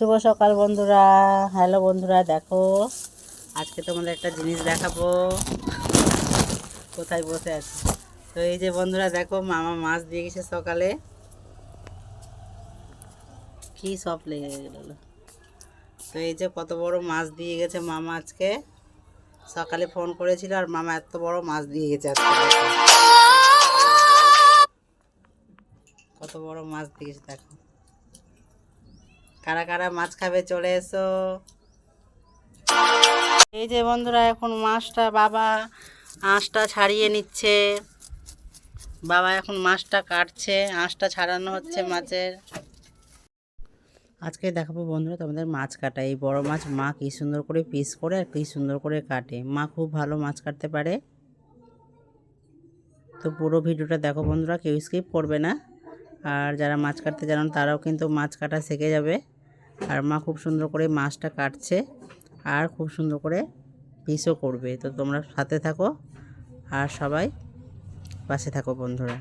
শুভ সকাল বন্ধুরা। হ্যালো বন্ধুরা, দেখো। আজকে তোমাদের একটা জিনিস দেখাবো। কোথায় বসে আছে? তো এই যে বন্ধুরা, দেখো, মামা মাছ দিয়ে গেছে সকালে। কি সব লেগে গেল তো এই যে কত বড় মাছ দিয়ে গেছে মামা আজকে। সকালে ফোন করেছিল আর মামা এত বড় মাছ দিয়ে গেছে আজকে কত বড় মাছ দিয়ে গেছে, দেখো। কারা কারা মাছ খাবে চলে এসো। এই যে বন্ধুরা, এখন মাছটা বাবা আঁশটা ছাড়িয়ে নিচ্ছে। বাবা এখন মাছটা কাটছে, আঁশটা ছাড়ানো হচ্ছে মাছের। আজকে দেখাবো বন্ধুরা তোমাদের মাছ কাটা। এই বড় মাছ মা কি সুন্দর করে পিস করে আর কি সুন্দর করে কাটে। মা খুব ভালো মাছ কাটতে পারে। তো পুরো ভিডিওটা দেখো বন্ধুরা, কেউ স্কিপ করবে না। আর যারা মাছ কাটতে জানো, তারাও কিন্তু মাছ কাটা শিখে যাবে। আর মা খুব সুন্দর করে মাছটা কাটছে আর খুব সুন্দর করে পিসও করবে। তো তোমরা সাথে থাকো আর সবাই পাশে থাকো বন্ধুরা।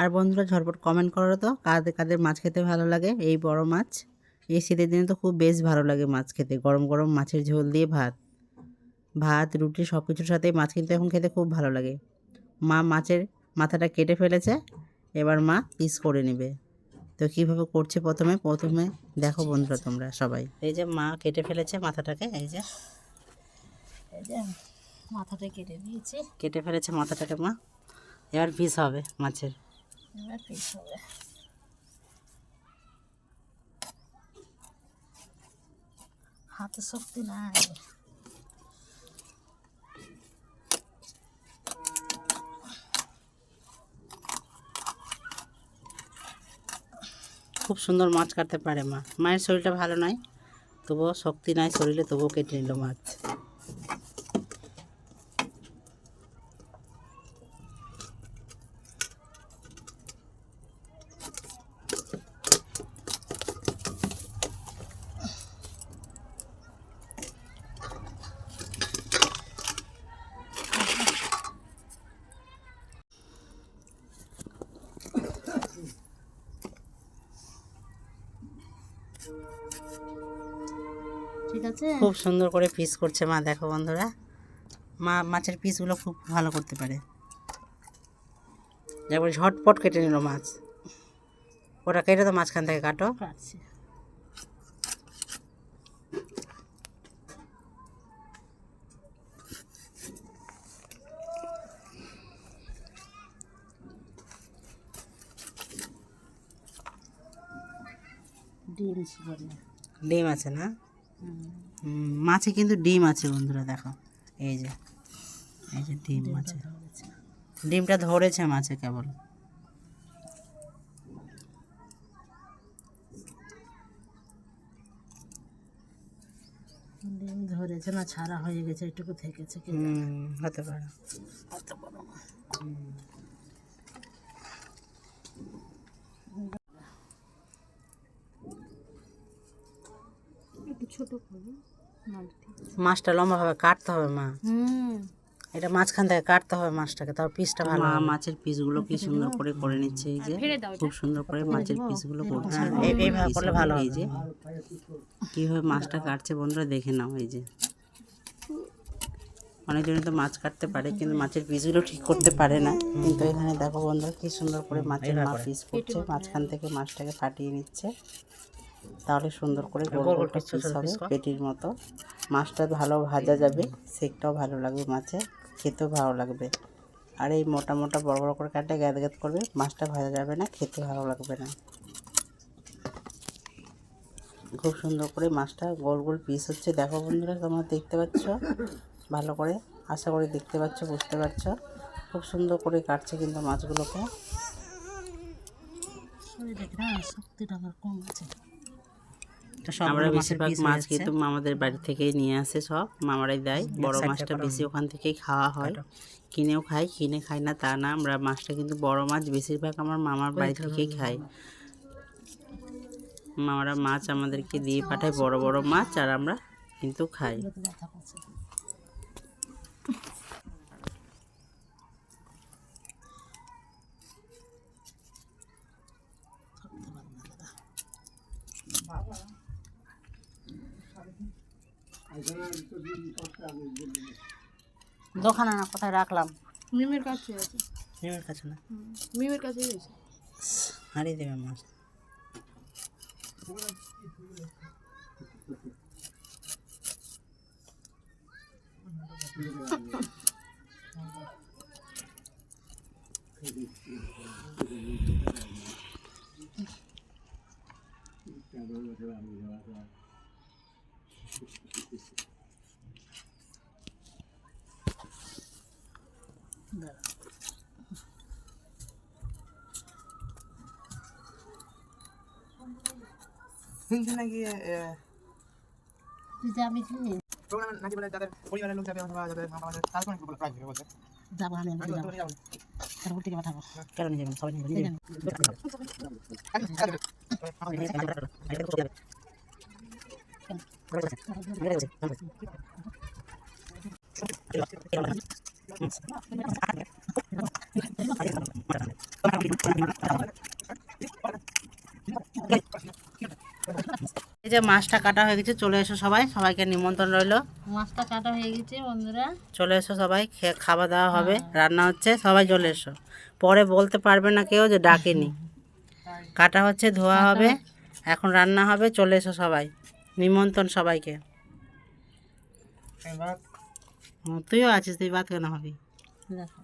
আর বন্ধুরা ঝটপট কমেন্ট করো তো, কাদের কাদের মাছ খেতে ভালো লাগে? এই বড় মাছ। এই শীতের দিনে তো খুব বেশ ভালো লাগে মাছ খেতে। গরম গরম মাছের ঝোল দিয়ে ভাত। ভাত, রুটি সব কিছুর সাথেই মাছ কিন্তু এখন খেতে খুব ভালো লাগে। মা মাছের মাথাটা কেটে ফেলেছে, এবার মা পিস করে নেবে। তো কীভাবে করছে প্রথমে? প্রথমে দেখো বন্ধুরা তোমরা সবাই। এই যে মা কেটে ফেলেছে মাথাটাকে এই যে। এই যে মাথাটা কেটে দিয়েছে। কেটে ফেলেছে মাথাটাকে মা। এবার পিস হবে মাছের। এবার পিস হবে। হাতে শক্তি নাই। খুব সুন্দর মাছ কাটতে পারে মা। মায়ের শরীরটা ভালো নয়, তবুও শক্তি নাই শরীরে, তবুও কেটে নিল মাছ। ঠিক আছে? খুব সুন্দর করে পিস করছে মা দেখো বন্ধুরা। মা মাছের পিসগুলো খুব ভালো করতে পারে। যেমন ঝটপট কেটে নিল মাছ। ওটা কেটে তো মাঝখান থেকে কাটো। কাটছি ডিম ডিম আছে না? মাছে কিন্তু ডিম আছে বন্ধুরা দেখো। এই যে এই যে ডিম আছে ডিমটা ধরেছে মাছে কেবল। ডিম ধরেছে না ছাড়া হয়ে গেছে একটুকু থেকেছে কি হুম, হতে পারে অত বড় মাছ। একটু ছোট আছে। মাছটা লম্বাভাবে কাটতে হবে মা। হুম। এটা মাঝখান থেকে কাটতে হবে মাছটাকে তার পিসটা ভালো মা মাছের পিসগুলো কি সুন্দর করে করে নিচ্ছে এই যে। খুব সুন্দর করে মাছের পিসগুলো করছে। এই- এইভাবে করলে ভালো এই যে। কীভাবে মাছটা কাটছে বন্ধুরা দেখে নাও এই যে। অনেকজনই তো মাছ কাটতে পারে কিন্তু মাছের পিসগুলো ঠিক করতে পারে না। কিন্তু এখানে দেখো বন্ধুরা কি সুন্দর করে মাছের পিস করছে মাঝখান থেকে মাছটাকে ফাটিয়ে নিচ্ছে। তাহলে সুন্দর করে গোল গোল পিস হবে পেটির মতো। মাছটা ভালো ভাজা যাবে সেকটাও ভালো লাগবে মাছে খেতেও ভালো লাগবে। আর এই মোটা মোটা বড় বড় করে কাটলে গ্যাদ গ্যাদ করবে মাছটা ভাজা যাবে না খেতে ভালো লাগবে না। খুব সুন্দর করে মাছটা গোল গোল পিস হচ্ছে। দেখো বন্ধুরা তোমরা দেখতে পাচ্ছ? ভালো করে আশা করি দেখতে পাচ্ছ বুঝতে পারছ? খুব সুন্দর করে কাটছে কিন্তু মাছগুলোকে। শরীরে শক্তিটা আমার কম আছে। আমরা বেশিরভাগ মাছ কিন্তু মামাদের বাড়ি থেকেই নিয়ে আসে সব। মামারাই দেয়। বড় মাছটা বেশি ওখান থেকেই খাওয়া হয়। কিনেও খাই কিনে খাই না তা না। আমরা মাছটা কিন্তু বড় মাছ বেশিরভাগ আমার মামার বাড়ি থেকেই খাই। মামারা মাছ আমাদেরকে দিয়ে পাঠায় বড় বড় মাছ আর আমরা কিন্তু খাই। দোকানে না কোথায় রাখলাম? মিমের কাছে আছে। নিমের কাছে না? মিমের কাছে গেছে হারিয়ে দেবে মাছ শুনছি নাকি তুই যাবি প্রোগ্রাম নাকি বলে যাদের পরিবারের লোক যাবে অথবা যাদের আমাদের তারপরে বলে প্রাইজ বলছে। যাব আমি আমি যাব। যাব তারপর থেকে পাঠাবো। কেন নিয়ে যাবেন সবাই নিয়ে ঠিক যাবেন আছে। এই যে মাছটা কাটা হয়ে গেছে চলে এসো সবাই সবাইকে নিমন্ত্রণ রইল। মাছটা কাটা হয়ে গেছে বন্ধুরা। চলে এসো সবাই খাওয়া দাওয়া হবে রান্না হচ্ছে সবাই চলে এসো। পরে বলতে পারবে না কেউ যে ডাকেনি। কাটা হচ্ছে ধোয়া হবে এখন রান্না হবে চলে এসো সবাই। নিমন্ত্রণ সবাইকে। তুইও আছিস তুই বাদ কেন হবি দেখো।